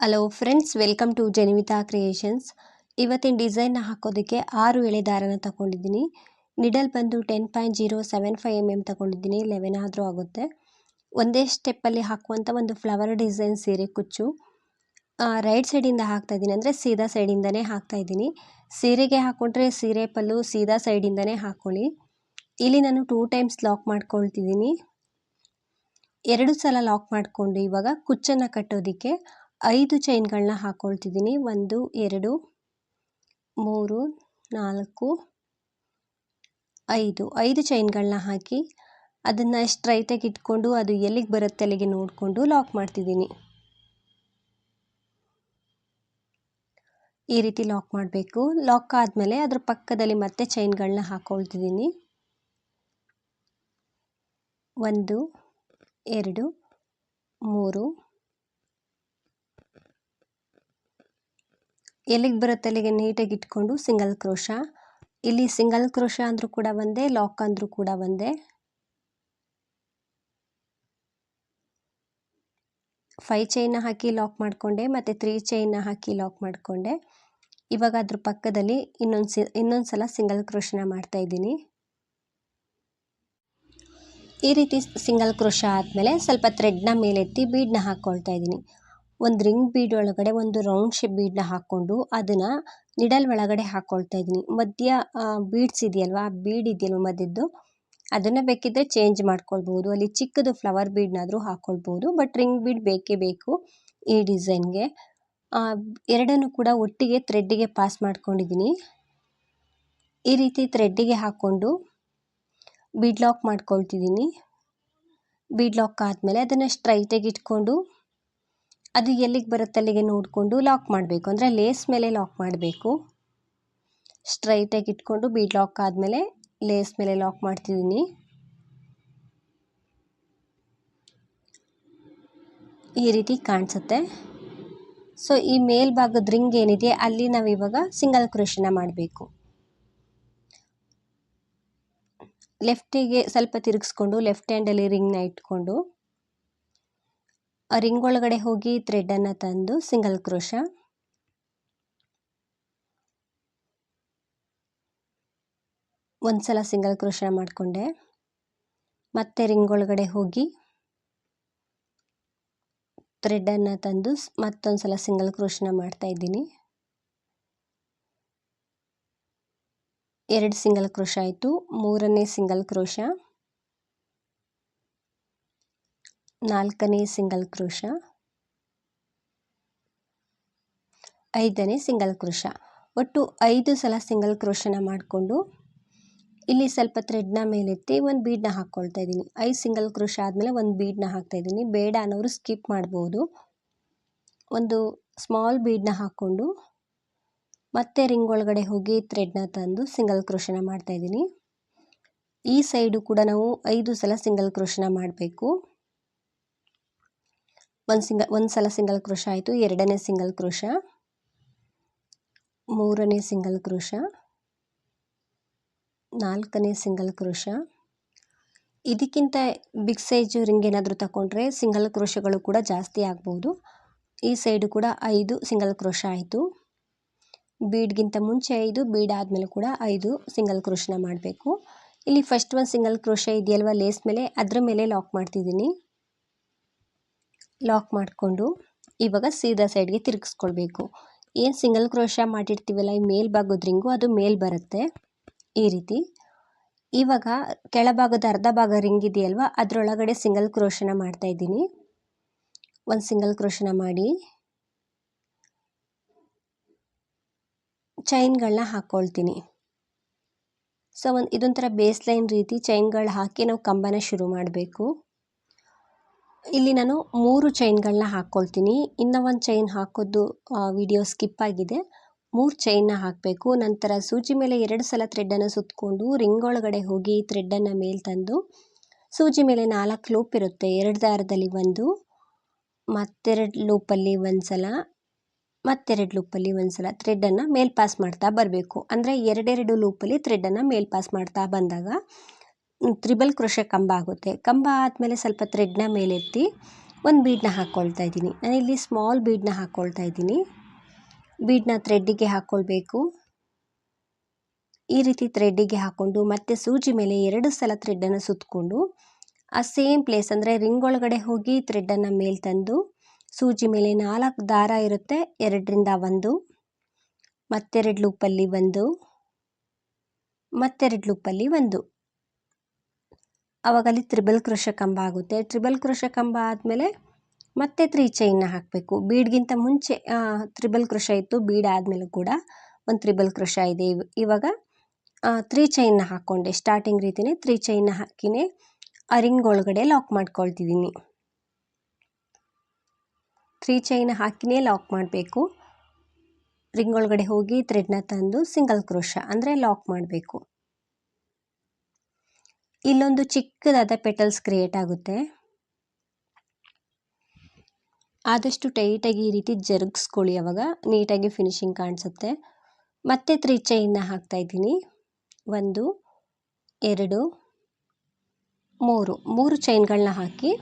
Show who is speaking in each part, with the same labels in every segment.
Speaker 1: Hello friends welcome to Janivitha creations ಇವತ್ತಿನ ಡಿಸೈನ್ನ ಹಾಕೋದಕ್ಕೆ ಆರು ಎಳೆ ದಾರನ ತಗೊಂಡಿದ್ದೀನಿ. ನಿಡಲ್ ಬಂದು ten point zero seven five M M ತಗೊಂಡಿದ್ದೀನಿ ಲೆವೆನ್ ಆದರೂ ಆಗುತ್ತೆ. ಒಂದೇ ಸ್ಟೆಪ್ಪಲ್ಲಿ ಹಾಕುವಂಥ ಒಂದು ಫ್ಲವರ್ ಡಿಸೈನ್ ಸೀರೆ ಕುಚ್ಚು. ರೈಟ್ ಸೈಡಿಂದ ಹಾಕ್ತಾ ಇದ್ದೀನಿ ಅಂದರೆ ಸೀದಾ ಸೈಡಿಂದನೇ ಹಾಕ್ತಾ ಇದ್ದೀನಿ. ಸೀರೆಗೆ ಹಾಕ್ಕೊಂಡ್ರೆ ಸೀರೆ ಪಲ್ಲು ಸೀದಾ ಸೈಡಿಂದನೇ ಹಾಕ್ಕೊಳ್ಳಿ ಇಲ್ಲಿ ನಾನು ಟೂ ಟೈಮ್ಸ್ ಲಾಕ್ ಮಾಡ್ಕೊಳ್ತಿದ್ದೀನಿ. ಎರಡು ಸಲ ಲಾಕ್ ಮಾಡಿಕೊಂಡು ಇವಾಗ ಕುಚ್ಚನ್ನು ಕಟ್ಟೋದಕ್ಕೆ ಐದು ಚೈನ್ಗಳನ್ನ ಹಾಕ್ಕೊಳ್ತಿದ್ದೀನಿ ಒಂದು, ಎರಡು, ಮೂರು, ನಾಲ್ಕು, ಐದು. ಐದು ಚೈನ್ಗಳನ್ನ ಹಾಕಿ ಅದನ್ನು ಸ್ಟ್ರೈಟಾಗಿ ಇಟ್ಕೊಂಡು ಅದು ಎಲ್ಲಿಗೆ ಬರುತ್ತೆ ಅಲ್ಲಿಗೆ ನೋಡಿಕೊಂಡು ಲಾಕ್ ಮಾಡ್ತಿದ್ದೀನಿ. ಈ ರೀತಿ ಲಾಕ್ ಮಾಡಬೇಕು. ಲಾಕ್ ಆದಮೇಲೆ ಅದ್ರ ಪಕ್ಕದಲ್ಲಿ ಮತ್ತೆ ಚೈನ್ಗಳನ್ನ ಹಾಕ್ಕೊಳ್ತಿದ್ದೀನಿ ಒಂದು, ಎರಡು, ಮೂರು ಎಲ್ಲಿಗೆ ಬರುತ್ತೆ ಅಲ್ಲಿಗೆ ನೀಟಾಗಿ ಇಟ್ಕೊಂಡು ಸಿಂಗಲ್ ಕ್ರೋಶ ಇಲ್ಲಿ ಸಿಂಗಲ್ ಕ್ರೋಶ ಅಂದರೂ ಕೂಡ ಒಂದೇ ಲಾಕ್ ಅಂದರೂ ಕೂಡ ಒಂದೇ. ಫೈವ್ ಚೈನ ಹಾಕಿ ಲಾಕ್ ಮಾಡಿಕೊಂಡೆ, ಮತ್ತು ತ್ರೀ ಚೈನ ಹಾಕಿ ಲಾಕ್ ಮಾಡಿಕೊಂಡೆ. ಇವಾಗ ಅದ್ರ ಪಕ್ಕದಲ್ಲಿ ಇನ್ನೊಂದು ಸಿ, ಇನ್ನೊಂದು ಸಲ ಸಿಂಗಲ್ ಕ್ರೋಶನ ಮಾಡ್ತಾ ಇದ್ದೀನಿ. ಈ ರೀತಿ ಸಿಂಗಲ್ ಕ್ರೋಶ ಆದಮೇಲೆ ಸ್ವಲ್ಪ ಥ್ರೆಡ್ನ ಮೇಲೆತ್ತಿ ಬೀಡನ್ನ ಹಾಕ್ಕೊಳ್ತಾ ಇದ್ದೀನಿ. ಒಂದು ರಿಂಗ್ ಬೀಡ್ ಒಳಗಡೆ ಒಂದು ರೌಂಡ್ ಶೇಪ್ ಬೀಡನ್ನ ಹಾಕ್ಕೊಂಡು ಅದನ್ನು ನಿಡಲ್ ಒಳಗಡೆ ಹಾಕ್ಕೊಳ್ತಾ ಇದ್ದೀನಿ. ಮಧ್ಯ ಬೀಡ್ಸ್ ಇದೆಯಲ್ವ, ಆ ಬೀಡ್ ಇದೆಯಲ್ವ ಮಧ್ಯದ್ದು? ಅದನ್ನು ಬೇಕಿದ್ದರೆ ಚೇಂಜ್ ಮಾಡ್ಕೊಳ್ಬೋದು ಅಲ್ಲಿ ಚಿಕ್ಕದು ಫ್ಲವರ್ ಬೀಡ್ನಾದರೂ ಹಾಕ್ಕೊಳ್ಬೋದು ಬಟ್ ರಿಂಗ್ ಬೀಡ್ ಬೇಕೇ ಬೇಕು ಈ ಡಿಸೈನ್ಗೆ ಎರಡನ್ನು ಕೂಡ ಒಟ್ಟಿಗೆ ಥ್ರೆಡ್ಡಿಗೆ ಪಾಸ್ ಮಾಡ್ಕೊಂಡಿದ್ದೀನಿ. ಈ ರೀತಿ ಥ್ರೆಡ್ಡಿಗೆ ಹಾಕ್ಕೊಂಡು ಬೀಡ್ ಲಾಕ್ ಮಾಡ್ಕೊಳ್ತಿದ್ದೀನಿ. ಬೀಡ್ ಲಾಕ್ ಆದಮೇಲೆ ಅದನ್ನು ಸ್ಟ್ರೈಟಾಗಿ ಇಟ್ಕೊಂಡು ಅದು ಎಲ್ಲಿಗೆ ಬರುತ್ತೆ ಅಲ್ಲಿಗೆ ನೋಡಿಕೊಂಡು ಲಾಕ್ ಮಾಡಬೇಕು. ಅಂದರೆ ಲೇಸ್ ಮೇಲೆ ಲಾಕ್ ಮಾಡಬೇಕು. ಸ್ಟ್ರೈಟಾಗಿ ಇಟ್ಕೊಂಡು ಬೀಡ್ ಲಾಕ್ ಆದಮೇಲೆ ಲೇಸ್ ಮೇಲೆ ಲಾಕ್ ಮಾಡ್ತಿದ್ದೀನಿ. ಈ ರೀತಿ ಕಾಣಿಸುತ್ತೆ. ಸೊ, ಈ ಮೇಲ್ಭಾಗದ ರಿಂಗ್ ಏನಿದೆ, ಅಲ್ಲಿ ನಾವು ಇವಾಗ ಸಿಂಗಲ್ ಕ್ರೋಶನ ಮಾಡಬೇಕು. ಲೆಫ್ಟಿಗೆ ಸ್ವಲ್ಪ ತಿರುಗಿಸ್ಕೊಂಡು, ಲೆಫ್ಟ್ ಹ್ಯಾಂಡಲ್ಲಿ ರಿಂಗ್ನ ಇಟ್ಕೊಂಡು ರಿಂಗ್ ಒಳಗಡೆ ಹೋಗಿ ಥ್ರೆಡನ್ನು ತಂದು ಸಿಂಗಲ್ ಕ್ರೋಶ ಒಂದು ಸಲ ಸಿಂಗಲ್ ಕ್ರೋಶ ಮಾಡಿಕೊಂಡೆ. ಮತ್ತೆ ರಿಂಗ್ ಒಳಗಡೆ ಹೋಗಿ ಥ್ರೆಡನ್ನು ತಂದು ಮತ್ತೊಂದು ಸಲ ಸಿಂಗಲ್ ಕ್ರೋಶನ ಮಾಡ್ತಾ ಇದ್ದೀನಿ. ಎರಡು ಸಿಂಗಲ್ ಕ್ರೋಶ ಆಯಿತು. ಮೂರನೇ ಸಿಂಗಲ್ ಕ್ರೋಶ ನಾಲ್ಕನೇ ಸಿಂಗಲ್ ಕ್ರೋಶ ಐದನೇ ಸಿಂಗಲ್ ಕ್ರೋಶ ಒಟ್ಟು ಐದು ಸಲ ಸಿಂಗಲ್ ಕ್ರೋಶನ ಮಾಡಿಕೊಂಡು ಇಲ್ಲಿ ಸ್ವಲ್ಪ ಥ್ರೆಡ್ನ ಮೇಲೆತ್ತಿ ಒಂದು ಬೀಡ್ನ ಹಾಕ್ಕೊಳ್ತಾ ಇದ್ದೀನಿ. ಐದು ಸಿಂಗಲ್ ಕ್ರೋಶ ಆದಮೇಲೆ ಒಂದು ಬೀಡ್ನ ಹಾಕ್ತಾ ಇದ್ದೀನಿ. ಬೇಡ ಅನ್ನೋರು ಸ್ಕಿಪ್ ಮಾಡ್ಬೋದು. ಒಂದು ಸ್ಮಾಲ್ ಬೀಡ್ನ ಹಾಕ್ಕೊಂಡು ಮತ್ತೆ ರಿಂಗ್ ಒಳಗಡೆ ಹೋಗಿ ಥ್ರೆಡ್ನ ತಂದು ಸಿಂಗಲ್ ಕ್ರೋಶನ ಮಾಡ್ತಾಯಿದ್ದೀನಿ ಈ ಸೈಡು ಕೂಡ ನಾವು ಐದು ಸಲ ಸಿಂಗಲ್ ಕ್ರೋಶನ ಮಾಡಬೇಕು. ಒಂದು ಸಿಂಗಲ್, ಒಂದು ಸಲ ಸಿಂಗಲ್ ಕ್ರೋಶ ಆಯಿತು. ಎರಡನೇ ಸಿಂಗಲ್ ಕ್ರೋಶ, ಮೂರನೇ ಸಿಂಗಲ್ ಕ್ರೋಶ, ನಾಲ್ಕನೇ ಸಿಂಗಲ್ ಕ್ರೋಶ. ಇದಕ್ಕಿಂತ ಬಿಗ್ ಸೈಜು ರಿಂಗ್ ಏನಾದರೂ ತಗೊಂಡ್ರೆ ಸಿಂಗಲ್ ಕ್ರೋಶಗಳು ಕೂಡ ಜಾಸ್ತಿ ಆಗ್ಬೋದು. ಈ ಸೈಡು ಕೂಡ ಐದು ಸಿಂಗಲ್ ಕ್ರೋಶ ಆಯಿತು. ಬೀಡ್ಗಿಂತ ಮುಂಚೆ ಐದು, ಬೀಡ್ ಆದಮೇಲೆ ಕೂಡ ಐದು ಸಿಂಗಲ್ ಕ್ರೋಶನ ಮಾಡಬೇಕು. ಇಲ್ಲಿ ಫಸ್ಟ್ ಒಂದು ಸಿಂಗಲ್ ಕ್ರೋಶ ಇದೆಯಲ್ವ? ಲೇಸ್ ಮೇಲೆ. ಅದರ ಮೇಲೆ ಲಾಕ್ ಮಾಡ್ತಿದ್ದೀನಿ. ಲಾಕ್ ಮಾಡಿಕೊಂಡು ಇವಾಗ ಸೀದಾ ಸೈಡ್ಗೆ ತಿರುಗಿಸ್ಕೊಳ್ಬೇಕು. ಏನು ಸಿಂಗಲ್ ಕ್ರೋಶ ಮಾಡಿರ್ತೀವಲ್ಲ, ಈ ಮೇಲ್ಭಾಗದ ರಿಂಗು ಅದು ಮೇಲ್ ಬರುತ್ತೆ. ಈ ರೀತಿ. ಇವಾಗ ಕೆಳಭಾಗದ ಅರ್ಧ ಭಾಗ ರಿಂಗ್ ಇದೆಯಲ್ವ, ಅದರೊಳಗಡೆ ಸಿಂಗಲ್ ಕ್ರೋಶನ ಮಾಡ್ತಾ ಇದ್ದೀನಿ. ಒಂದು ಸಿಂಗಲ್ ಕ್ರೋಶನ ಮಾಡಿ. ಚೈನ್ಗಳನ್ನ ಹಾಕ್ಕೊಳ್ತೀನಿ ಸೊ, ಒಂದು ಇದೊಂಥರ ಬೇಸ್ ಲೈನ್ ರೀತಿ ಚೈನ್ಗಳು ಹಾಕಿ ನಾವು ಕಂಬನ ಶುರು ಮಾಡಬೇಕು. ಇಲ್ಲಿ ನಾನು ಮೂರು ಚೈನ್ಗಳನ್ನ ಹಾಕ್ಕೊಳ್ತೀನಿ. ಇನ್ನು ಒಂದು ಚೈನ್ ಹಾಕೋದು ವಿಡಿಯೋ ಸ್ಕಿಪ್ ಆಗಿದೆ. ಮೂರು ಚೈನ್ನ ಹಾಕಬೇಕು. ನಂತರ ಸೂಜಿ ಮೇಲೆ ಎರಡು ಸಲ ಥ್ರೆಡ್ಡನ್ನು ಸುತ್ತಕೊಂಡು ರಿಂಗ್ ಒಳಗಡೆ ಹೋಗಿ ಥ್ರೆಡ್ಡನ್ನು ಮೇಲೆ ತಂದು, ಸೂಜಿ ಮೇಲೆ ನಾಲ್ಕು ಲೂಪ್ ಇರುತ್ತೆ. ಎರಡು ದಾರದಲ್ಲಿ ಒಂದು, ಮತ್ತೆರಡು ಲೂಪಲ್ಲಿ ಒಂದು ಸಲ, ಮತ್ತೆರಡು ಲೂಪಲ್ಲಿ ಒಂದು ಸಲ ಥ್ರೆಡ್ಡನ್ನು ಮೇಲ್ ಪಾಸ್ ಮಾಡ್ತಾ ಬರಬೇಕು. ಅಂದರೆ ಎರಡೆರಡು ಲೂಪಲ್ಲಿ ಥ್ರೆಡ್ಡನ್ನು ಮೇಲ್ ಪಾಸ್ ಮಾಡ್ತಾ ಬಂದಾಗ ತ್ರಿಬಲ್ ಕ್ರೋಶ ಕಂಬ ಆಗುತ್ತೆ. ಕಂಬ ಆದಮೇಲೆ ಸ್ವಲ್ಪ ಥ್ರೆಡ್ನ ಮೇಲೆತ್ತಿ ಒಂದು ಬೀಡನ್ನ ಹಾಕ್ಕೊಳ್ತಾ ಇದ್ದೀನಿ. ನಾನಿಲ್ಲಿ ಸ್ಮಾಲ್ ಬೀಡನ್ನ ಹಾಕ್ಕೊಳ್ತಾ ಇದ್ದೀನಿ. ಬೀಡನ್ನ ಥ್ರೆಡ್ಡಿಗೆ ಹಾಕ್ಕೊಳ್ಬೇಕು ಈ ರೀತಿ ಥ್ರೆಡ್ಡಿಗೆ ಹಾಕ್ಕೊಂಡು ಮತ್ತೆ ಸೂಜಿ ಮೇಲೆ ಎರಡು ಸಲ ಥ್ರೆಡ್ಡನ್ನು ಸುತ್ತಕೊಂಡು ಆ ಸೇಮ್ ಪ್ಲೇಸ್ ಅಂದರೆ ರಿಂಗ್ ಒಳಗಡೆ ಹೋಗಿ ಥ್ರೆಡ್ಡನ್ನು ಮೇಲೆ ತಂದು ಸೂಜಿ ಮೇಲೆ ನಾಲ್ಕು ದಾರ ಇರುತ್ತೆ. ಎರಡರಿಂದ ಒಂದು, ಮತ್ತೆರಡು ಲೂಪಲ್ಲಿ ಒಂದು, ಮತ್ತೆರಡು ಲೂಪಲ್ಲಿ ಒಂದು. ಆವಾಗ ಅಲ್ಲಿ ತ್ರಿಬಲ್ ಕೃಷ ಕಂಬ ಆಗುತ್ತೆ. ಟ್ರಿಬಲ್ ಕೃಷ ಕಂಬ ಆದಮೇಲೆ ಮತ್ತೆ ತ್ರೀ ಚೈನ್ನ ಹಾಕಬೇಕು. ಬೀಡ್ಗಿಂತ ಮುಂಚೆ ತ್ರಿಬಲ್ ಕೃಷ ಇತ್ತು. ಬೀಡ್ ಆದಮೇಲೆ ಕೂಡ ಒಂದು ತ್ರಿಬಲ್ ಕೃಷ ಇದೆ. ಇವಾಗ ತ್ರೀ ಚೈನ್ನ ಹಾಕ್ಕೊಂಡೆ ಸ್ಟಾರ್ಟಿಂಗ್ ರೀತಿಯೇ ತ್ರೀ ಚೈನ್ನ ಹಾಕಿನೇ ಆ ರಿಂಗ್ ಒಳಗಡೆ ಲಾಕ್ ಮಾಡ್ಕೊಳ್ತಿದ್ದೀನಿ ತ್ರೀ ಚೈನ್ ಹಾಕಿನೇ ಲಾಕ್ ಮಾಡಬೇಕು. ರಿಂಗ್ ಒಳಗಡೆ ಹೋಗಿ ಥ್ರೆಡ್ನ ತಂದು ಸಿಂಗಲ್ ಕ್ರೋಶ ಅಂದರೆ ಲಾಕ್ ಮಾಡಬೇಕು. ಇಲ್ಲೊಂದು ಚಿಕ್ಕದಾದ ಪೆಟಲ್ಸ್ ಕ್ರಿಯೇಟ್ ಆಗುತ್ತೆ. ಆದಷ್ಟು ಟೈಟಾಗಿ ಈ ರೀತಿ ಜರುಗಿಸ್ಕೊಳ್ಳಿ ಅವಾಗ. ನೀಟಾಗಿ ಫಿನಿಶಿಂಗ್ ಕಾಣಿಸುತ್ತೆ. ಮತ್ತೆ ತ್ರೀ ಚೈನ್ನ ಹಾಕ್ತಾ ಇದ್ದೀನಿ. ಒಂದು, ಎರಡು, ಮೂರು. ಮೂರು ಚೈನ್ಗಳನ್ನ ಹಾಕಿ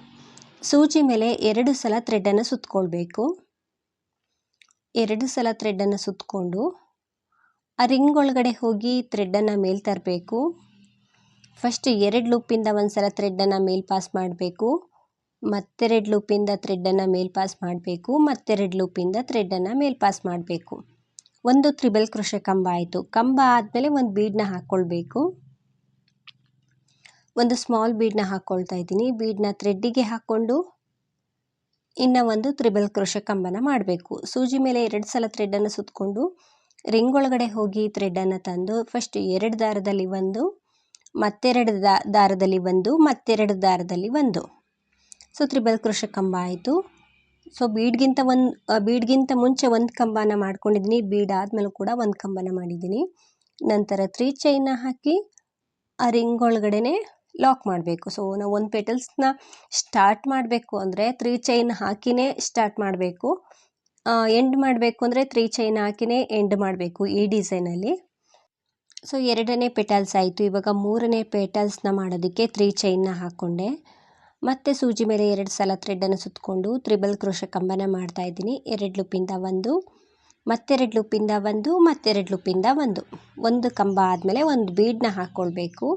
Speaker 1: ಸೂಜಿ ಮೇಲೆ ಎರಡು ಸಲ ಥ್ರೆಡ್ಡನ್ನು ಸುತ್ತಕೊಳ್ಬೇಕು ಎರಡು ಸಲ ಥ್ರೆಡ್ಡನ್ನು ಸುತ್ತಕೊಂಡು ಆ ರಿಂಗ್ ಒಳಗಡೆ ಹೋಗಿ ಥ್ರೆಡ್ಡನ್ನು ಮೇಲೆ ತರಬೇಕು ಫಸ್ಟ್ ಎರಡು ಲೂಪಿಂದ ಒಂದು ಸಲ ಥ್ರೆಡ್ಡನ್ನು ಮೇಲ್ ಪಾಸ್ ಮಾಡಬೇಕು. ಮತ್ತೆರಡು ಲೂಪಿಂದ ಥ್ರೆಡ್ಡನ್ನು ಮೇಲ್ ಪಾಸ್ ಮಾಡಬೇಕು. ಮತ್ತೆರಡು ಲೂಪಿಂದ ಥ್ರೆಡ್ಡನ್ನು ಮೇಲ್ ಪಾಸ್ ಮಾಡಬೇಕು. ಒಂದು ತ್ರಿಬಲ್ ಕೃಷಿ ಕಂಬ ಆಯಿತು. ಕಂಬ ಆದಮೇಲೆ ಒಂದು ಬೀಡನ್ನ ಹಾಕ್ಕೊಳ್ಬೇಕು ಒಂದು ಸ್ಮಾಲ್ ಬೀಡನ್ನ ಹಾಕ್ಕೊಳ್ತಾ ಇದ್ದೀನಿ. ಬೀಡನ್ನ ಥ್ರೆಡ್ಡಿಗೆ ಹಾಕ್ಕೊಂಡು ಇನ್ನು ಒಂದು ತ್ರಿಬಲ್ ಕೃಷಿ ಕಂಬನ ಮಾಡಬೇಕು. ಸೂಜಿ ಮೇಲೆ ಎರಡು ಸಲ ಥ್ರೆಡ್ಡನ್ನು ಸುತ್ತಕೊಂಡು ರಿಂಗ್ ಒಳಗಡೆ ಹೋಗಿ ಥ್ರೆಡ್ಡನ್ನು ತಂದು ಫಸ್ಟ್ ಎರಡು ದಾರದಲ್ಲಿ ಒಂದು ಮತ್ತೆರಡು ದಾರದಲ್ಲಿ ಒಂದು, ಮತ್ತೆರಡು ದಾರದಲ್ಲಿ ಒಂದು. ಸೊ, ತ್ರಿಬಲ್ ಕೃಷ ಕಂಬ ಆಯಿತು. ಸೊ, ಬೀಡ್ಗಿಂತ ಒಂದು ಬೀಡ್ಗಿಂತ ಮುಂಚೆ ಒಂದು ಕಂಬನ ಮಾಡ್ಕೊಂಡಿದ್ದೀನಿ. ಬೀಡ್ ಆದಮೇಲೂ ಕೂಡ ಒಂದು ಕಂಬನ ಮಾಡಿದ್ದೀನಿ. ನಂತರ ತ್ರೀ ಚೈನ ಹಾಕಿ ಆ ರಿಂಗ್ ಒಳಗಡೆನೆ ಲಾಕ್ ಮಾಡಬೇಕು. ಸೊ, ನಾವು ಒಂದು ಪೆಟಲ್ಸ್ನ ಸ್ಟಾರ್ಟ್ ಮಾಡಬೇಕು ಅಂದರೆ ತ್ರೀ ಚೈನ್ ಹಾಕಿನೇ ಸ್ಟಾರ್ಟ್ ಮಾಡಬೇಕು. ಎಂಡ್ ಮಾಡಬೇಕು ಅಂದರೆ ತ್ರೀ ಚೈನ್ ಹಾಕಿನೇ ಎಂಡ್ ಮಾಡಬೇಕು ಈ ಡಿಸೈನಲ್ಲಿ. ಸೊ ಎರಡನೇ ಪೆಟಲ್ಸ್ ಆಯಿತು. ಇವಾಗ ಮೂರನೇ ಪೆಟಲ್ಸ್ನ ಮಾಡೋದಕ್ಕೆ ತ್ರೀ ಚೈನ್ನ ಹಾಕ್ಕೊಂಡೆ ಮತ್ತೆ ಸೂಜಿ ಮೇಲೆ ಎರಡು ಸಲ ಥ್ರೆಡ್ಡನ್ನು ಸುತ್ತಕೊಂಡು ತ್ರಿಬಲ್ ಕ್ರೋಶ ಕಂಬನ ಮಾಡ್ತಾ ಇದ್ದೀನಿ. ಎರಡು ಲುಪ್ಪಿಂದ ಒಂದು ಮತ್ತೆರಡು ಲುಪ್ಪಿಂದ ಒಂದು ಮತ್ತೆರಡು ಲುಪ್ಪಿಂದ ಒಂದು. ಒಂದು ಕಂಬ ಆದಮೇಲೆ ಒಂದು ಬೀಡನ್ನ ಹಾಕ್ಕೊಳ್ಬೇಕು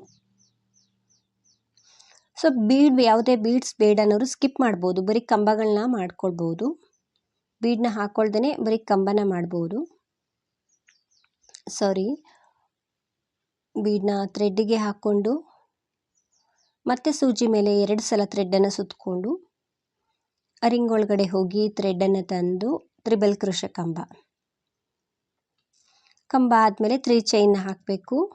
Speaker 1: ಸೊ ಬೀಡ್ ಯಾವುದೇ ಬೀಡ್ಸ್ ಬೇಡ ಅನ್ನೋರು ಸ್ಕಿಪ್ ಮಾಡ್ಬೋದು. ಬರೀ ಕಂಬಗಳನ್ನ ಮಾಡ್ಕೊಳ್ಬೋದು. ಬೀಡನ್ನ ಹಾಕ್ಕೊಳ್ದೇ ಬರೀ ಕಂಬನ ಮಾಡ್ಬೋದು. ಸಾರಿ ಬೀಡನ್ನ ಥ್ರೆಡ್ಡಿಗೆ ಹಾಕ್ಕೊಂಡು ಮತ್ತೆ ಸೂಜಿ ಮೇಲೆ ಎರಡು ಸಲ ಥ್ರೆಡ್ಡನ್ನು ಸುತ್ತಕೊಂಡು ರಿಂಗ್ ಒಳಗಡೆ ಹೋಗಿ ಥ್ರೆಡ್ಡನ್ನು ತಂದು ತ್ರಿಬಲ್ ಕೃಷ ಕಂಬ. ಕಂಬ ಆದಮೇಲೆ ತ್ರೀ ಚೈನ್ನ ಹಾಕಬೇಕು.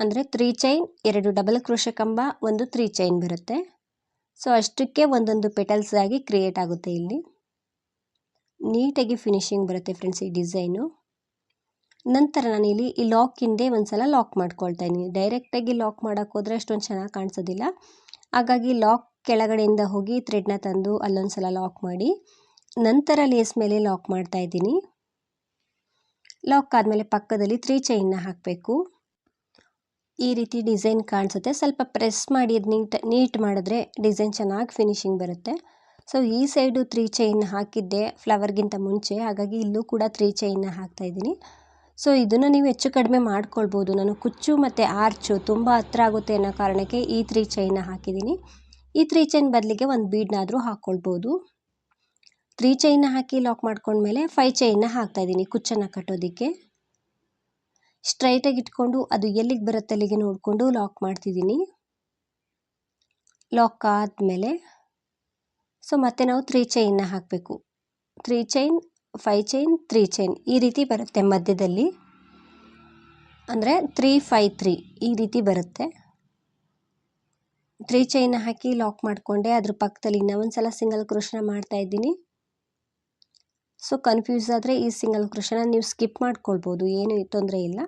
Speaker 1: ಅಂದರೆ ತ್ರೀ ಚೈನ್, ಎರಡು ಡಬಲ್ ಕೃಷ ಕಂಬ, ಒಂದು ತ್ರೀ ಚೈನ್ ಬರುತ್ತೆ. ಸೊ, ಅಷ್ಟಕ್ಕೆ ಒಂದೊಂದು ಪೆಟಲ್ಸ್ ಆಗಿ ಕ್ರಿಯೇಟ್ ಆಗುತ್ತೆ ಇಲ್ಲಿ. ನೀಟಾಗಿ ಫಿನಿಶಿಂಗ್ ಬರುತ್ತೆ ಫ್ರೆಂಡ್ಸ್ ಈ ಡಿಸೈನು. ನಂತರ ನಾನಿಲ್ಲಿ ಈ ಲಾಕ್ ಹಿಂದೆ ಒಂದು ಸಲ ಲಾಕ್ ಮಾಡ್ಕೊಳ್ತಾ ಇದ್ದೀನಿ ಡೈರೆಕ್ಟಾಗಿ ಲಾಕ್ ಮಾಡೋಕ್ಕೆ ಹೋದರೆ ಅಷ್ಟೊಂದು ಚೆನ್ನಾಗಿ ಕಾಣಿಸೋದಿಲ್ಲ. ಹಾಗಾಗಿ ಲಾಕ್ ಕೆಳಗಡೆಯಿಂದ ಹೋಗಿ ಥ್ರೆಡ್ನ ತಂದು ಅಲ್ಲೊಂದು ಸಲ ಲಾಕ್ ಮಾಡಿ, ನಂತರ ಲೇಸ್ ಮೇಲೆ ಲಾಕ್ ಮಾಡ್ತಾ ಇದ್ದೀನಿ. ಲಾಕ್ ಆದಮೇಲೆ ಪಕ್ಕದಲ್ಲಿ ತ್ರೀ ಚೈನ್ನ ಹಾಕಬೇಕು. ಈ ರೀತಿ ಡಿಸೈನ್ ಕಾಣಿಸುತ್ತೆ. ಸ್ವಲ್ಪ ಪ್ರೆಸ್ ಮಾಡಿ ಅದು ನೀಟ್ ನೀಟ್ ಮಾಡಿದ್ರೆ ಡಿಸೈನ್ ಚೆನ್ನಾಗಿ ಫಿನಿಶಿಂಗ್ ಬರುತ್ತೆ. ಸೊ ಈ ಸೈಡು ತ್ರೀ ಚೈನ್ ಹಾಕಿದ್ದೆ ಫ್ಲವರ್ಗಿಂತ ಮುಂಚೆ. ಹಾಗಾಗಿ ಇಲ್ಲೂ ಕೂಡ ತ್ರೀ ಚೈನ್ನ ಹಾಕ್ತಾಯಿದ್ದೀನಿ ಸೊ ಇದನ್ನು ನೀವು ಹೆಚ್ಚು ಕಡಿಮೆ ಮಾಡ್ಕೊಳ್ಬೋದು. ನಾನು ಕುಚ್ಚು ಮತ್ತು ಆರ್ಚು ತುಂಬ ಹತ್ರ ಆಗುತ್ತೆ ಅನ್ನೋ ಕಾರಣಕ್ಕೆ ಈ ತ್ರೀ ಚೈನ ಹಾಕಿದ್ದೀನಿ. ಈ ತ್ರೀ ಚೈನ್ ಬದಲಿಗೆ ಒಂದು ಬೀಡ್ನಾದರೂ ಹಾಕ್ಕೊಳ್ಬೋದು ತ್ರೀ ಚೈನ್ನ ಹಾಕಿ ಲಾಕ್ ಮಾಡ್ಕೊಂಡ್ಮೇಲೆ ಫೈವ್ ಚೈನ್ನ ಹಾಕ್ತಾಯಿದ್ದೀನಿ ಕುಚ್ಚನ್ನು ಕಟ್ಟೋದಕ್ಕೆ. ಸ್ಟ್ರೈಟಾಗಿ ಇಟ್ಕೊಂಡು ಅದು ಎಲ್ಲಿಗೆ ಬರುತ್ತೆ ಅಲ್ಲಿಗೆ ನೋಡಿಕೊಂಡು ಲಾಕ್ ಮಾಡ್ತಿದ್ದೀನಿ ಲಾಕ್ ಆದಮೇಲೆ ಸೊ ಮತ್ತೆ ನಾವು ತ್ರೀ ಚೈನ್ನ ಹಾಕಬೇಕು. Three chain five chain three chain ಈ ರೀತಿ ಬರುತ್ತೆ ಮಧ್ಯದಲ್ಲಿ. ಅಂದರೆ ತ್ರೀ ಫೈ ತ್ರೀ ಈ ರೀತಿ ಬರುತ್ತೆ. ತ್ರೀ ಚೈನ್ ಹಾಕಿ ಲಾಕ್ ಮಾಡಿಕೊಂಡೆ, ಅದ್ರ ಪಕ್ಕದಲ್ಲಿ ಇನ್ನೊಂದು ಸಲ ಸಿಂಗಲ್ ಮಾಡ್ತಾ ಮಾಡ್ತಾಯಿದ್ದೀನಿ ಸೊ ಕನ್ಫ್ಯೂಸ್ ಆದರೆ ಈ ಸಿಂಗಲ್ ಕೃಷ್ಣ ನೀವು ಸ್ಕಿಪ್ ಮಾಡ್ಕೊಳ್ಬೋದು, ಏನು ತೊಂದರೆ ಇಲ್ಲ.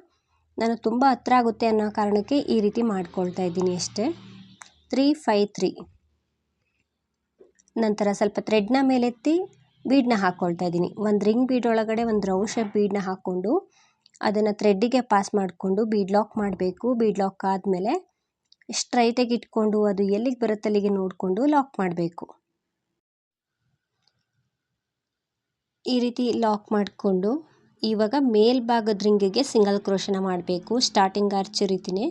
Speaker 1: ನಾನು ತುಂಬ ಹತ್ರ ಆಗುತ್ತೆ ಅನ್ನೋ ಕಾರಣಕ್ಕೆ ಈ ರೀತಿ ಮಾಡ್ಕೊಳ್ತಾ ಇದ್ದೀನಿ ಅಷ್ಟೇ. ತ್ರೀ ಫೈ ತ್ರೀ ನಂತರ ಸ್ವಲ್ಪ ಥ್ರೆಡ್ನ ಮೇಲೆತ್ತಿ ಬೀಡನ್ನ ಹಾಕ್ಕೊಳ್ತಾ ಇದ್ದೀನಿ. ಒಂದು ರಿಂಗ್ ಬೀಡ್ ಒಳಗಡೆ ಒಂದು ರೌಂಡ್ ಶೇಪ್ ಬೀಡನ್ನ ಹಾಕ್ಕೊಂಡು ಅದನ್ನು ಥ್ರೆಡ್ಡಿಗೆ ಪಾಸ್ ಮಾಡಿಕೊಂಡು ಬೀಡ್ ಲಾಕ್ ಮಾಡಬೇಕು. ಬೀಡ್ ಲಾಕ್ ಆದಮೇಲೆ ಸ್ಟ್ರೈಟಾಗಿ ಇಟ್ಕೊಂಡು ಅದು ಎಲ್ಲಿಗೆ ಬರುತ್ತೆ ಅಲ್ಲಿಗೆ ನೋಡಿಕೊಂಡು ಲಾಕ್ ಮಾಡಬೇಕು. ಈ ರೀತಿ ಲಾಕ್ ಮಾಡಿಕೊಂಡು ಇವಾಗ ಮೇಲ್ಭಾಗದ ರಿಂಗಿಗೆ ಸಿಂಗಲ್ ಕ್ರೋಶನ ಮಾಡಬೇಕು. ಸ್ಟಾರ್ಟಿಂಗ್ ಆರ್ಚು ರೀತಿನೇ.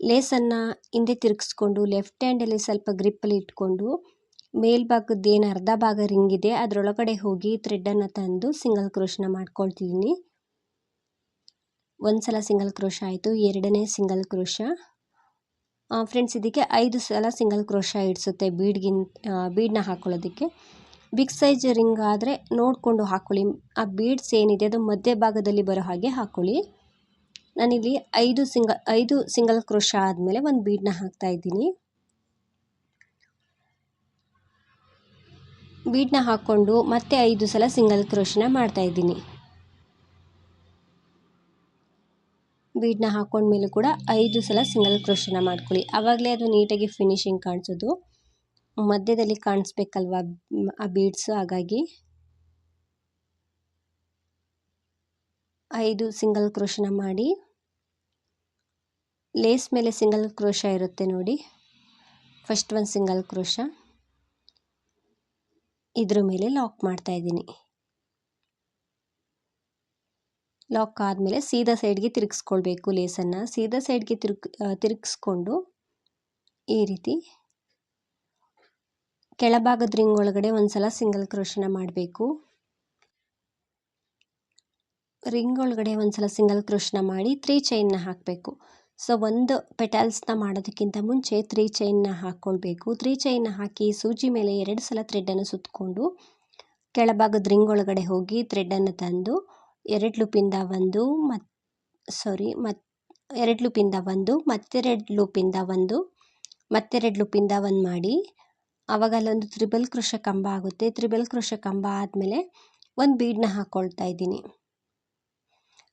Speaker 1: ಲೇಸನ್ನು ಹಿಂದೆ ತಿರುಗಿಸ್ಕೊಂಡು, ಲೆಫ್ಟ್ ಹ್ಯಾಂಡಲ್ಲಿ ಸ್ವಲ್ಪ ಗ್ರಿಪ್ಪಲ್ಲಿ ಇಟ್ಕೊಂಡು ಮೇಲ್ಭಾಗದ ಏನು ಅರ್ಧ ಭಾಗ ರಿಂಗ್ ಇದೆ, ಅದರೊಳಗಡೆ ಹೋಗಿ ಥ್ರೆಡ್ಡನ್ನು ತಂದು ಸಿಂಗಲ್ ಕ್ರೋಶನ ಮಾಡ್ಕೊಳ್ತಿದ್ದೀನಿ ಒಂದು ಸಲ ಸಿಂಗಲ್ ಕ್ರೋಶ ಆಯಿತು, ಎರಡನೇ ಸಿಂಗಲ್ ಕ್ರೋಶ ಫ್ರೆಂಡ್ಸ್ ಇದಕ್ಕೆ ಐದು ಸಲ ಸಿಂಗಲ್ ಕ್ರೋಶ ಇಡಿಸುತ್ತೆ ಬೀಡ್ಗಿನ್ ಬೀಡನ್ನ ಹಾಕ್ಕೊಳ್ಳೋದಕ್ಕೆ ಬಿಗ್ ಸೈಜ್ ರಿಂಗ್ ಆದರೆ ನೋಡಿಕೊಂಡು ಹಾಕ್ಕೊಳ್ಳಿ ಆ ಬೀಡ್ಸ್ ಏನಿದೆ ಅದು ಮಧ್ಯ ಭಾಗದಲ್ಲಿ ಬರೋ ಹಾಗೆ ಹಾಕ್ಕೊಳ್ಳಿ ನಾನಿಲ್ಲಿ ಐದು ಸಿಂಗ ಐದು ಸಿಂಗಲ್ ಕ್ರೋಶ ಆದಮೇಲೆ ಒಂದು ಬೀಡನ್ನ ಹಾಕ್ತಾ ಬೀಡನ್ನ ಹಾಕ್ಕೊಂಡು ಮತ್ತೆ ಐದು ಸಲ ಸಿಂಗಲ್ ಕ್ರೋಶನ ಮಾಡ್ತಾ ಇದ್ದೀನಿ. ಬೀಡನ್ನ ಹಾಕೊಂಡ್ಮೇಲೂ ಕೂಡ ಐದು ಸಲ ಸಿಂಗಲ್ ಕ್ರೋಶನ ಮಾಡ್ಕೊಳ್ಳಿ. ಆವಾಗಲೇ ಅದು ನೀಟಾಗಿ ಫಿನಿಶಿಂಗ್ ಕಾಣಿಸೋದು. ಮಧ್ಯದಲ್ಲಿ ಕಾಣಿಸ್ಬೇಕಲ್ವ ಆ ಬೀಡ್ಸು ಹಾಗಾಗಿ ಐದು ಸಿಂಗಲ್ ಕ್ರೋಶನ ಮಾಡಿ. ಲೇಸ್ ಮೇಲೆ ಸಿಂಗಲ್ ಕ್ರೋಶ ಇರುತ್ತೆ ನೋಡಿ. ಫಸ್ಟ್ ಒಂದು ಸಿಂಗಲ್ ಕ್ರೋಶ. ಇದ್ರ ಮೇಲೆ ಲಾಕ್ ಮಾಡ್ತಾ ಇದ್ದೀನಿ. ಲಾಕ್ ಆದಮೇಲೆ ಸೀದಾ ಸೈಡ್ಗೆ ತಿರುಗಿಸ್ಕೊಳ್ಬೇಕು ಲೇಸನ್ನು ಸೀದಾ ಸೈಡ್ಗೆ ತಿರುಗ್ ತಿರುಗಿಸ್ಕೊಂಡು ಈ ರೀತಿ ಕೆಳಭಾಗದ ರಿಂಗ್ ಒಳಗಡೆ ಒಂದು ಸಲ ಸಿಂಗಲ್ ಕ್ರೋಶನ ಮಾಡಬೇಕು. ರಿಂಗ್ ಒಳಗಡೆ ಒಂದು ಸಲ ಸಿಂಗಲ್ ಕ್ರೋಶನ ಮಾಡಿ ತ್ರೀ ಚೈನ್ನ ಹಾಕಬೇಕು. ಸೊ ಒಂದು ಪೆಟಲ್ಸ್ನ ಮಾಡೋದಕ್ಕಿಂತ ಮುಂಚೆ ತ್ರೀ ಚೈನ್ನ ಹಾಕ್ಕೊಳ್ಬೇಕು. ತ್ರೀ ಚೈನ್ನ ಹಾಕಿ ಸೂಜಿ ಮೇಲೆ ಎರಡು ಸಲ ಥ್ರೆಡ್ಡನ್ನು ಸುತ್ತಕೊಂಡು ಕೆಳಭಾಗದ ರಿಂಗ್ ಒಳಗಡೆ ಹೋಗಿ ಥ್ರೆಡ್ಡನ್ನು ತಂದು ಎರಡು ಲೂಪಿಂದ ಒಂದು ಮತ್ ಸಾರಿ ಮತ್, ಎರಡು ಲೂಪಿಂದ ಒಂದು, ಮತ್ತೆರಡು ಲೂಪಿಂದ ಒಂದು, ಮತ್ತೆರಡು ಲೂಪಿಂದ ಒಂದು ಮಾಡಿ ಆವಾಗ ಅಲ್ಲೊಂದು ತ್ರಿಬಲ್ ಕೃಷ ಕಂಬ ಆಗುತ್ತೆ. ತ್ರಿಬಲ್ ಕೃಷ ಕಂಬ ಆದಮೇಲೆ ಒಂದು ಬೀಡನ್ನ ಹಾಕ್ಕೊಳ್ತಾ ಇದ್ದೀನಿ.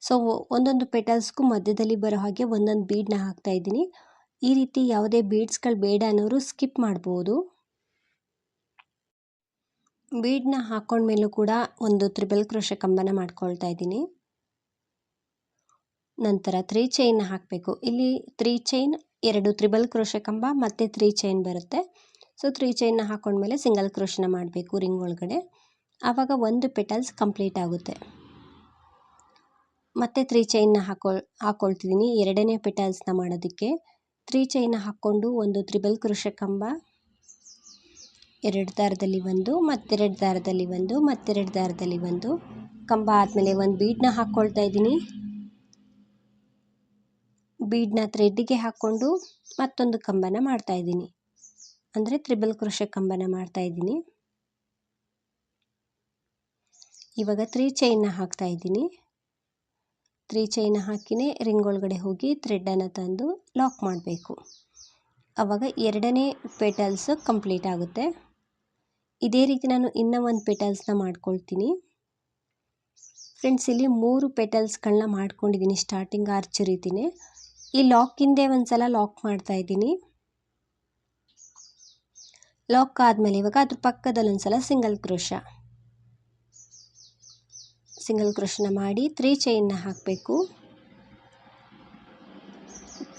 Speaker 1: ಸೊ ಒಂದೊಂದು ಪೆಟಲ್ಸ್ಗೂ ಮಧ್ಯದಲ್ಲಿ ಬರೋ ಹಾಗೆ ಒಂದೊಂದು ಬೀಡನ್ನ ಹಾಕ್ತಾ ಇದ್ದೀನಿ. ಈ ರೀತಿ ಯಾವುದೇ ಬೀಡ್ಸ್ಗಳು ಬೇಡ ಅನ್ನೋರು ಸ್ಕಿಪ್ ಮಾಡ್ಬೋದು. ಬೀಡನ್ನ ಹಾಕ್ಕೊಂಡ್ಮೇಲೂ ಕೂಡ ಒಂದು ತ್ರಿಬಲ್ ಕ್ರೋಶ ಕಂಬನ ಮಾಡ್ಕೊಳ್ತಾ ಇದ್ದೀನಿ. ನಂತರ ತ್ರೀ ಚೈನ್ ಹಾಕಬೇಕು. ಇಲ್ಲಿ ತ್ರೀ ಚೈನ್, ಎರಡು ತ್ರಿಬಲ್ ಕ್ರೋಶ ಕಂಬ, ಮತ್ತು ತ್ರೀ ಚೈನ್ ಬರುತ್ತೆ. ಸೊ, ತ್ರೀ ಚೈನ್ನ ಹಾಕೊಂಡ್ಮೇಲೆ ಸಿಂಗಲ್ ಕ್ರೋಶನ ಮಾಡಬೇಕು ರಿಂಗ್ ಒಳಗಡೆ. ಆವಾಗ ಒಂದು ಪೆಟಲ್ಸ್ ಕಂಪ್ಲೀಟ್ ಆಗುತ್ತೆ. ಮತ್ತೆ ತ್ರೀ ಚೈನ್ನ ಹಾಕೊಳ್ ಹಾಕ್ಕೊಳ್ತಿದ್ದೀನಿ ಎರಡನೇ ಪೆಟಲ್ಸ್ನ ಮಾಡೋದಕ್ಕೆ ತ್ರೀ ಚೈನ್ನ ಹಾಕ್ಕೊಂಡು ಒಂದು ತ್ರಿಬಲ್ ಕೃಷ ಕಂಬ, ಎರಡು ದಾರದಲ್ಲಿ ಒಂದು, ಮತ್ತೆರಡು ದಾರದಲ್ಲಿ ಒಂದು, ಮತ್ತೆರಡು ದಾರದಲ್ಲಿ ಒಂದು ಕಂಬ ಆದಮೇಲೆ ಒಂದು ಬೀಡನ್ನ ಹಾಕ್ಕೊಳ್ತಾ ಇದ್ದೀನಿ ಬೀಡನ್ನ ಥ್ರೆಡ್ಡಿಗೆ ಹಾಕ್ಕೊಂಡು ಮತ್ತೊಂದು ಕಂಬನ ಮಾಡ್ತಾ ಇದ್ದೀನಿ ಅಂದರೆ ತ್ರಿಬಲ್ ಕೃಷ ಕಂಬನ ಮಾಡ್ತಾ ಇದ್ದೀನಿ ಇವಾಗ ತ್ರೀ ಚೈನ್ನ ಹಾಕ್ತಾ ಇದ್ದೀನಿ ತ್ರೀ ಚೈನ್ ಹಾಕಿನೇ ರಿಂಗ್ ಒಳಗಡೆ ಹೋಗಿ ಥ್ರೆಡ್ಡನ್ನು ತಂದು ಲಾಕ್ ಮಾಡಬೇಕು. ಆವಾಗ ಎರಡನೇ ಪೆಟಲ್ಸ್ ಕಂಪ್ಲೀಟ್ ಆಗುತ್ತೆ. ಇದೇ ರೀತಿ ನಾನು ಇನ್ನೂ ಒಂದು ಪೆಟಲ್ಸ್ನ ಮಾಡ್ಕೊಳ್ತೀನಿ. ಫ್ರೆಂಡ್ಸ್ ಇಲ್ಲಿ ಮೂರು ಪೆಟಲ್ಸ್ಗಳನ್ನ ಮಾಡ್ಕೊಂಡಿದ್ದೀನಿ ಸ್ಟಾರ್ಟಿಂಗ್ ಆರ್ಚ್ ರೀತಿನೇ ಈ ಲಾಕಿಂದೇ ಒಂದು ಸಲ ಲಾಕ್ ಮಾಡ್ತಾ ಇದ್ದೀನಿ. ಲಾಕ್ ಆದಮೇಲೆ ಇವಾಗ ಅದ್ರ ಪಕ್ಕದಲ್ಲಿ ಒಂದು ಸಲ ಸಿಂಗಲ್ ಕ್ರೋಶ ಸಿಂಗಲ್ ಕ್ರೋಶನ ಮಾಡಿ ತ್ರೀ ಚೈನ್ನ ಹಾಕಬೇಕು.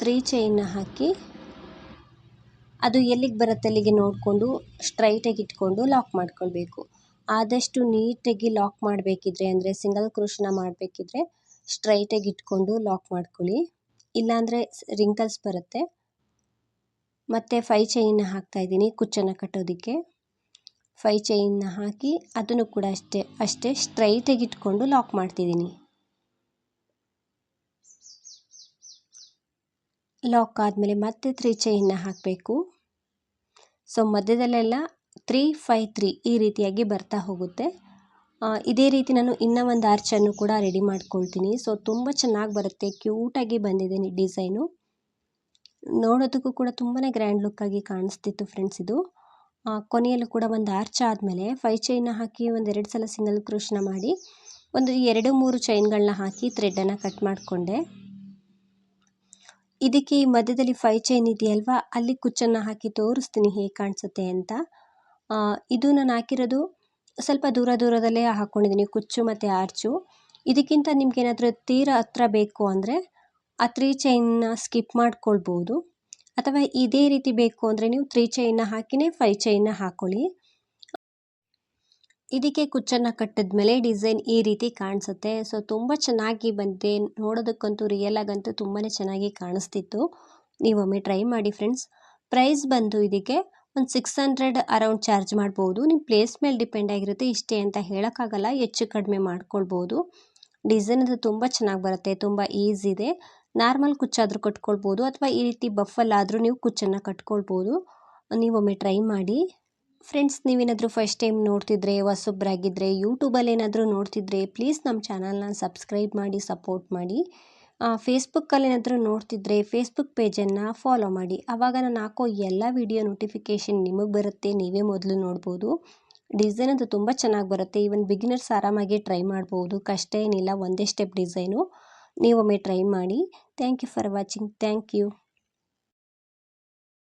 Speaker 1: ತ್ರೀ ಚೈನ್ನ ಹಾಕಿ ಅದು ಎಲ್ಲಿಗೆ ಬರುತ್ತೆ ಅಲ್ಲಿಗೆ ನೋಡಿಕೊಂಡು ಸ್ಟ್ರೈಟಾಗಿ ಇಟ್ಕೊಂಡು ಲಾಕ್ ಮಾಡ್ಕೊಳ್ಬೇಕು. ಆದಷ್ಟು ನೀಟಾಗಿ ಲಾಕ್ ಮಾಡಬೇಕಿದ್ರೆ ಅಂದರೆ ಸಿಂಗಲ್ ಕ್ರೋಶನ ಮಾಡಬೇಕಿದ್ರೆ ಸ್ಟ್ರೈಟಾಗಿ ಇಟ್ಕೊಂಡು ಲಾಕ್ ಮಾಡ್ಕೊಳ್ಳಿ. ಇಲ್ಲಾಂದರೆ ರಿಂಕಲ್ಸ್ ಬರುತ್ತೆ. ಮತ್ತು ಫೈ ಚೈನ್ನ ಹಾಕ್ತಾಯಿದ್ದೀನಿ ಕುಚ್ಚನ್ನು ಕಟ್ಟೋದಕ್ಕೆ. ಫೈ ಚೈನ್ನ ಹಾಕಿ ಅದನ್ನು ಕೂಡ ಅಷ್ಟೇ ಅಷ್ಟೇ ಸ್ಟ್ರೈಟಾಗಿ ಇಟ್ಕೊಂಡು ಲಾಕ್ ಮಾಡ್ತಿದ್ದೀನಿ. ಲಾಕ್ ಆದಮೇಲೆ ಮತ್ತೆ ತ್ರೀ ಚೈನ್ನ ಹಾಕಬೇಕು. ಸೊ ಮಧ್ಯದಲ್ಲೆಲ್ಲ ತ್ರೀ ಫೈ ತ್ರೀ ಈ ರೀತಿಯಾಗಿ ಬರ್ತಾ ಹೋಗುತ್ತೆ. ಇದೇ ರೀತಿ ನಾನು ಇನ್ನೂ ಒಂದು ಆರ್ಚನ್ನು ಕೂಡ ರೆಡಿ ಮಾಡ್ಕೊಳ್ತೀನಿ. ಸೊ ತುಂಬ ಚೆನ್ನಾಗಿ ಬರುತ್ತೆ ಕ್ಯೂಟಾಗಿ ಬಂದಿದೆ ಡಿಸೈನು ನೋಡೋದಕ್ಕೂ ಕೂಡ ತುಂಬಾ ಗ್ರ್ಯಾಂಡ್ ಲುಕ್ಕಾಗಿ ಕಾಣಿಸ್ತಿತ್ತು ಫ್ರೆಂಡ್ಸ್ ಇದು. ಕೊನೆಯಲ್ಲೂ ಕೂಡ ಒಂದು ಆರ್ಚ್ ಆದಮೇಲೆ ಫೈ ಚೈನ್ನ ಹಾಕಿ ಒಂದೆರಡು ಸಲ ಸಿಂಗಲ್ ಕ್ರೋಶನ ಮಾಡಿ ಒಂದು ಎರಡು ಮೂರು ಚೈನ್ಗಳನ್ನ ಹಾಕಿ ಥ್ರೆಡ್ಡನ್ನು ಕಟ್ ಮಾಡಿಕೊಂಡೆ. ಇದಕ್ಕೆ ಈ ಮಧ್ಯದಲ್ಲಿ ಫೈ ಚೈನ್ ಇದೆಯಲ್ವಾ? ಅಲ್ಲಿ ಕುಚ್ಚನ್ನು ಹಾಕಿ ತೋರಿಸ್ತೀನಿ ಹೇಗೆ ಕಾಣಿಸುತ್ತೆ ಅಂತ. ಇದು ನಾನು ಹಾಕಿರೋದು ಸ್ವಲ್ಪ ದೂರ ದೂರದಲ್ಲೇ ಹಾಕ್ಕೊಂಡಿದ್ದೀನಿ ಕುಚ್ಚು ಮತ್ತು ಆರ್ಚು. ಇದಕ್ಕಿಂತ ನಿಮ್ಗೇನಾದರೂ ತೀರ ಹತ್ರ ಬೇಕು ಅಂದರೆ ಆ ತ್ರೀ ಚೈನ್ನ ಸ್ಕಿಪ್ ಮಾಡ್ಕೊಳ್ಬೋದು. ಅಥವಾ ಇದೇ ರೀತಿ ಬೇಕು ಅಂದರೆ ನೀವು ತ್ರೀ ಚೈನ್ನ ಹಾಕಿನೇ ಫೈವ್ ಚೈನ್ನ ಹಾಕೊಳ್ಳಿ. ಇದಕ್ಕೆ ಕುಚ್ಚನ್ನು ಕಟ್ಟಿದ ಮೇಲೆ ಡಿಸೈನ್ ಈ ರೀತಿ ಕಾಣಿಸುತ್ತೆ. ಸೊ ತುಂಬ ಚೆನ್ನಾಗಿ ಬಂದಿದೆ. ನೋಡೋದಕ್ಕಂತೂ ರಿಯಲ್ ಆಗಂತೂ ತುಂಬಾ ಚೆನ್ನಾಗಿ ಕಾಣಿಸ್ತಿತ್ತು. ನೀವೊಮ್ಮೆ ಟ್ರೈ ಮಾಡಿ ಫ್ರೆಂಡ್ಸ್ ಪ್ರೈಸ್ ಬಂದು ಇದಕ್ಕೆ ಒಂದು ಸಿಕ್ಸ್ ಹಂಡ್ರೆಡ್ ಅರೌಂಡ್ ಚಾರ್ಜ್ ಮಾಡ್ಬೋದು. ನಿಮ್ಮ ಪ್ಲೇಸ್ ಮೇಲೆ ಡಿಪೆಂಡ್ ಆಗಿರುತ್ತೆ. ಇಷ್ಟೇ ಅಂತ ಹೇಳೋಕ್ಕಾಗಲ್ಲ. ಹೆಚ್ಚು ಕಡಿಮೆ ಮಾಡ್ಕೊಳ್ಬೋದು. ಡಿಸೈನ್ ಅದು ತುಂಬ ಚೆನ್ನಾಗಿ ಬರುತ್ತೆ. ತುಂಬ ಈಸಿ ಇದೆ. ನಾರ್ಮಲ್ ಕುಚ್ಚಾದರೂ ಕಟ್ಕೊಳ್ಬೋದು ಅಥವಾ ಈ ರೀತಿ ಬಫಲ್ಲಾದರೂ ನೀವು ಕುಚ್ಚನ್ನು ಕಟ್ಕೊಳ್ಬೋದು. ನೀವೊಮ್ಮೆ ಟ್ರೈ ಮಾಡಿ. ಫ್ರೆಂಡ್ಸ್ ನೀವೇನಾದರೂ ಫಸ್ಟ್ ಟೈಮ್ ನೋಡ್ತಿದ್ರೆ ಹೊಸೊಬ್ಬರಾಗಿದ್ದರೆ ಯೂಟ್ಯೂಬಲ್ಲಿ ಏನಾದರೂ ನೋಡ್ತಿದ್ರೆ ಪ್ಲೀಸ್ ನಮ್ಮ ಚಾನಲ್ನ ಸಬ್ಸ್ಕ್ರೈಬ್ ಮಾಡಿ ಸಪೋರ್ಟ್ ಮಾಡಿ. ಫೇಸ್ಬುಕ್ಕಲ್ಲಿ ಏನಾದರೂ ನೋಡ್ತಿದ್ರೆ ಫೇಸ್ಬುಕ್ ಪೇಜನ್ನು ಫಾಲೋ ಮಾಡಿ. ಆವಾಗ ನಾನು ಹಾಕೋ ಎಲ್ಲ ವಿಡಿಯೋ ನೋಟಿಫಿಕೇಷನ್ ನಿಮಗೆ ಬರುತ್ತೆ, ನೀವೇ ಮೊದಲು ನೋಡ್ಬೋದು. ಡಿಸೈನ್ ಅದು ತುಂಬ ಚೆನ್ನಾಗಿ ಬರುತ್ತೆ. ಈವನ್ ಬಿಗಿನರ್ಸ್ ಆರಾಮಾಗಿ ಟ್ರೈ ಮಾಡ್ಬೋದು. ಕಷ್ಟ ಏನಿಲ್ಲ, ಒಂದೇ ಸ್ಟೆಪ್ ಡಿಸೈನು ನೀವೊಮ್ಮೆ ಟ್ರೈ ಮಾಡಿ thank you for watching thank you